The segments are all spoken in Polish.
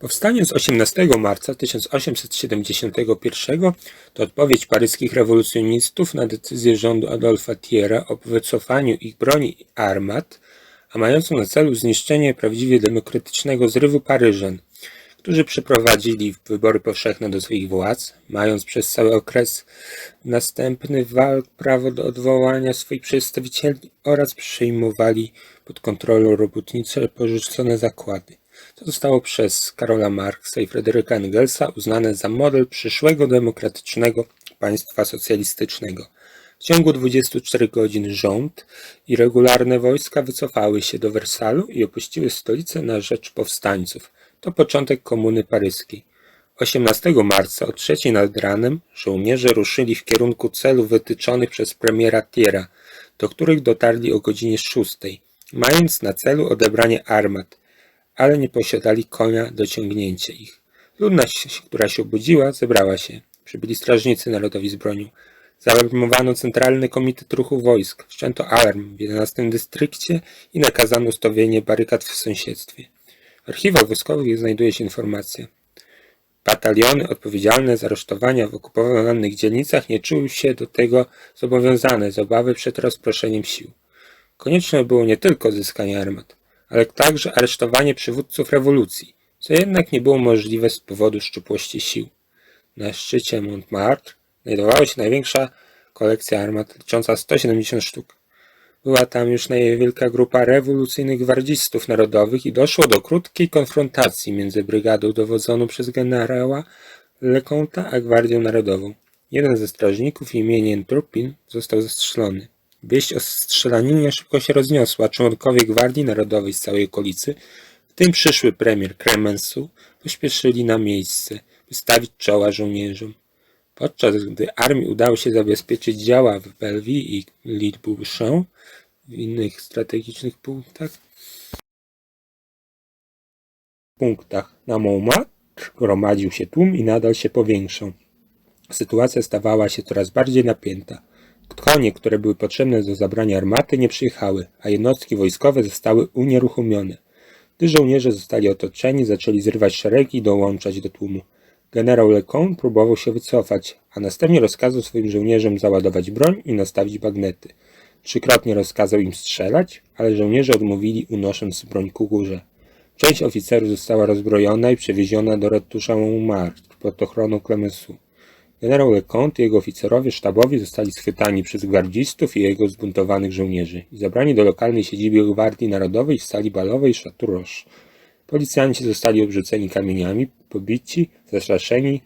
Powstanie z 18 marca 1871 to odpowiedź paryskich rewolucjonistów na decyzję rządu Adolfa Thiera o wycofaniu ich broni i armat, a mającą na celu zniszczenie prawdziwie demokratycznego zrywu Paryżan, którzy przeprowadzili wybory powszechne do swoich władz, mając przez cały okres następny walk prawo do odwołania swoich przedstawicieli oraz przejmowali pod kontrolą robotnicze porzucone zakłady. Zostało przez Karola Marksa i Fryderyka Engelsa uznane za model przyszłego demokratycznego państwa socjalistycznego. W ciągu 24 godzin rząd i regularne wojska wycofały się do Wersalu i opuściły stolicę na rzecz powstańców. To początek Komuny Paryskiej. 18 marca o trzeciej nad ranem żołnierze ruszyli w kierunku celów wytyczonych przez premiera Thiera, do których dotarli o godzinie 6, mając na celu odebranie armat, ale nie posiadali konia do ciągnięcia ich. Ludność, która się obudziła, zebrała się. Przybyli strażnicy narodowi z bronią. Zaalarmowano Centralny Komitet Ruchu Wojsk, wszczęto alarm w 11 dystrykcie i nakazano ustawienie barykad w sąsiedztwie. W archiwach wojskowych znajduje się informacja. Bataliony odpowiedzialne za aresztowania w okupowanych dzielnicach nie czuły się do tego zobowiązane z obawy przed rozproszeniem sił. Konieczne było nie tylko odzyskanie armat, ale także aresztowanie przywódców rewolucji, co jednak nie było możliwe z powodu szczupłości sił. Na szczycie Montmartre znajdowała się największa kolekcja armat, licząca 170 sztuk. Była tam już niewielka grupa rewolucyjnych gwardzistów narodowych i doszło do krótkiej konfrontacji między brygadą dowodzoną przez generała Leconta a Gwardią Narodową. Jeden ze strażników imieniem Turpin został zastrzelony. Wieść o strzelaninie szybko się rozniosła. Członkowie Gwardii Narodowej z całej okolicy, w tym przyszły premier Clemenceau, pośpieszyli na miejsce, by stawić czoła żołnierzom. Podczas gdy armii udało się zabezpieczyć działa w Belleville i Lille-Bouchon, w innych strategicznych punktach, punktach na Montmartre gromadził się tłum i nadal się powiększał. Sytuacja stawała się coraz bardziej napięta. Konie, które były potrzebne do zabrania armaty, nie przyjechały, a jednostki wojskowe zostały unieruchomione. Gdy żołnierze zostali otoczeni, zaczęli zrywać szeregi i dołączać do tłumu. Generał Lecon próbował się wycofać, a następnie rozkazał swoim żołnierzom załadować broń i nastawić bagnety. Trzykrotnie rozkazał im strzelać, ale żołnierze odmówili, unosząc broń ku górze. Część oficerów została rozbrojona i przewieziona do ratusza Montmartre pod ochroną Clemenceau. Generał Leconte i jego oficerowie sztabowi zostali schwytani przez gwardzistów i jego zbuntowanych żołnierzy i zabrani do lokalnej siedziby Gwardii Narodowej w sali balowej Chateau Roche. Policjanci zostali obrzuceni kamieniami, pobici, zastraszeni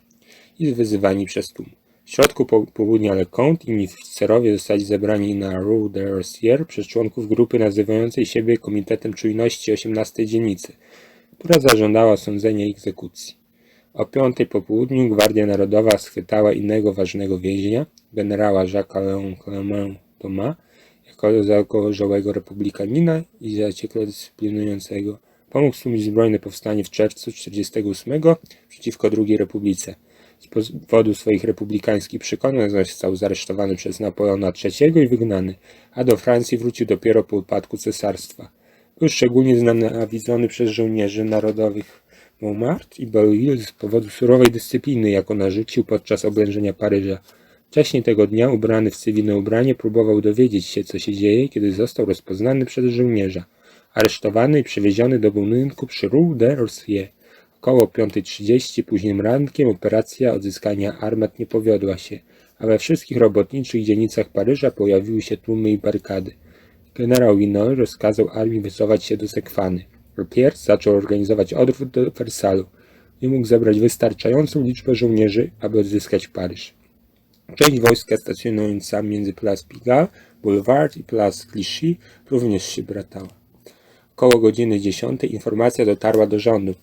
i wyzywani przez tłum. W środku po- południa Leconte i inni oficerowie zostali zebrani na Rue de Rossière przez członków grupy nazywającej siebie Komitetem Czujności 18 Dzielnicy, która zażądała sądzenia i egzekucji. O piątej po południu Gwardia Narodowa schwytała innego ważnego więźnia, generała Jacques'a Léon Clement Thomas, jako zagorzałego republikanina i zaciekle dyscyplinującego. Pomógł stłumić zbrojne powstanie w czerwcu 1948 przeciwko II Republice. Z powodu swoich republikańskich przekonań został zaresztowany przez Napoleona III i wygnany, a do Francji wrócił dopiero po upadku cesarstwa. Był szczególnie znienawidzony przez żołnierzy narodowych Montmartre i Belleville z powodu surowej dyscypliny, jaką narzucił podczas oblężenia Paryża. Wcześniej tego dnia, ubrany w cywilne ubranie, próbował dowiedzieć się, co się dzieje, kiedy został rozpoznany przez żołnierza. Aresztowany i przewieziony do budynku przy Rue de Rossière. Około 5.30 późnym rankiem operacja odzyskania armat nie powiodła się, a we wszystkich robotniczych dzielnicach Paryża pojawiły się tłumy i barykady. Generał Winoy rozkazał armii wycofać się do Sekwany. Pierre zaczął organizować odwrót do Wersalu. Nie mógł zebrać wystarczającą liczbę żołnierzy, aby odzyskać Paryż. Część wojska stacjonująca między Place Pigalle, Boulevard i Place Clichy również się bratała. Około godziny 10 informacja dotarła do rządu.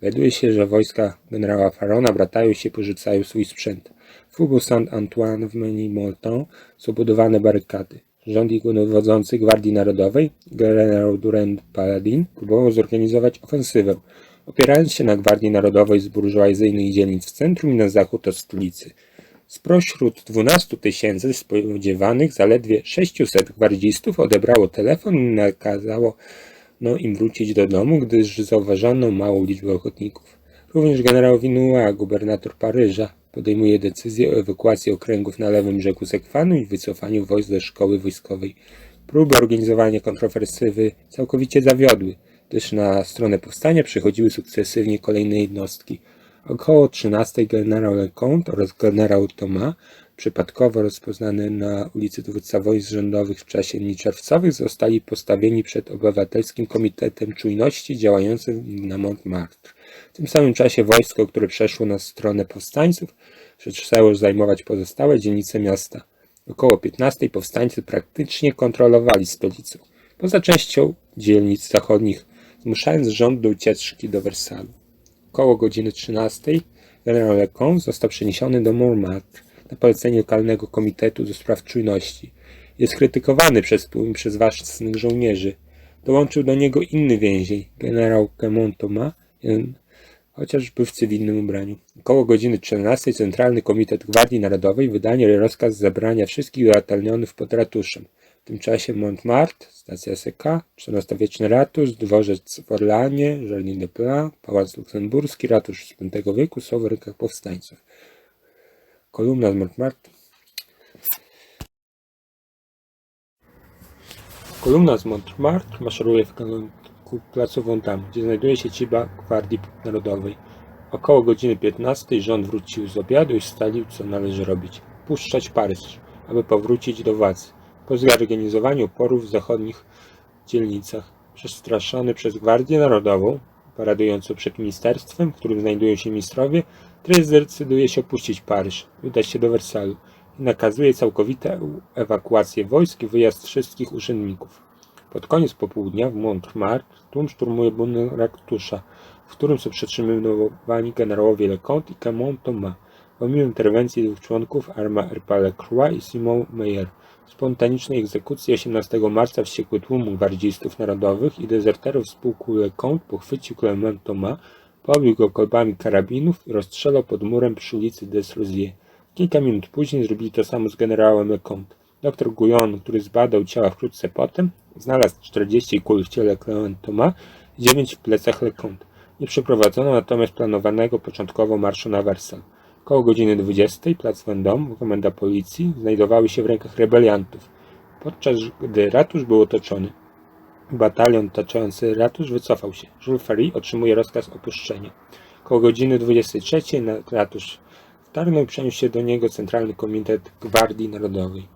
Dowiaduje się, że wojska generała Farona bratają się i porzucają swój sprzęt. W Saint-Antoine w Menilmontant są budowane barykady. Rząd jego dowodzący Gwardii Narodowej, generał Durand Paladin, próbował zorganizować ofensywę, opierając się na Gwardii Narodowej z burżuazyjnych dzielnic w centrum i na zachód od stolicy. Spośród 12 tysięcy spodziewanych zaledwie 600 gwardzistów odebrało telefon i nakazało no, im wrócić do domu, gdyż zauważano małą liczbę ochotników. Również generał Winua, gubernator Paryża, podejmuje decyzję o ewakuacji okręgów na lewym brzegu Sekwanu i wycofaniu wojsk ze szkoły wojskowej. Próby organizowania kontrofersywy całkowicie zawiodły, gdyż na stronę powstania przychodziły sukcesywnie kolejne jednostki. Około 13 generał Lecomte oraz generał Thomas, przypadkowo rozpoznane na ulicy dowódca wojsk rządowych w czasie dni czerwcowych, zostali postawieni przed obywatelskim komitetem czujności działającym na Montmartre. W tym samym czasie wojsko, które przeszło na stronę powstańców, przestało zajmować pozostałe dzielnice miasta. Około 15 powstańcy praktycznie kontrolowali stolicę, poza częścią dzielnic zachodnich, zmuszając rząd do ucieczki do Wersalu. Około godziny 13 generał Lecomte został przeniesiony do Montmartre na polecenie lokalnego komitetu do spraw czujności. Jest krytykowany przez tłum przez ważnych żołnierzy. Dołączył do niego inny więzień, generał Clement Thomas, jeden, chociaż był w cywilnym ubraniu. Około godziny 14 Centralny Komitet Gwardii Narodowej wydanie rozkaz zebrania wszystkich uatelnionych pod ratuszem. W tym czasie Montmartre, stacja SK, XIV-wieczny ratusz, dworzec w Orlanie, Jardin de Pla, Pałac Luksemburski, ratusz V wieku są w rękach powstańców. Kolumna z Montmartre. Kolumna z Montmartre maszeruje w kierunku placu Wontam, gdzie znajduje się siedziba Gwardii Narodowej. Około godziny 15 rząd wrócił z obiadu i ustalił, co należy robić. Puszczać Paryż, aby powrócić do władzy. Po zorganizowaniu oporów w zachodnich dzielnicach, przestraszony przez Gwardię Narodową, paradującą przed ministerstwem, w którym znajdują się ministrowie, Trys zdecyduje się opuścić Paryż, udać się do Wersalu i nakazuje całkowitą ewakuację wojsk i wyjazd wszystkich urzędników. Pod koniec popołudnia w Montmartre tłum szturmuje budynek ratusza, w którym są przetrzymywani generałowie Lecomte i Camont Thomas. Pomimo interwencji dwóch członków Arma Herpale Croix i Simon Meyer, spontanicznej egzekucji 18 marca wściekły tłum gwardzistów narodowych i dezerterów z pułku Lecomte pochwycił Clement Thomas, pobił go kolbami karabinów i rozstrzelał pod murem przy ulicy des. Kilka minut później zrobili to samo z generałem Lecomte. Doktor Guyon, który zbadał ciała wkrótce potem, znalazł 40 kul w ciele Clement Thomas i 9 w plecach Lecomte. Nie przeprowadzono natomiast planowanego początkowo marszu na Wersal. Koło godziny 20 plac Vendôme, komenda policji, znajdowały się w rękach rebeliantów, podczas gdy ratusz był otoczony. Batalion otaczający ratusz wycofał się. Jules Ferry otrzymuje rozkaz opuszczenia. Koło godziny 23 na ratusz wtargnął i przeniósł się do niego Centralny Komitet Gwardii Narodowej.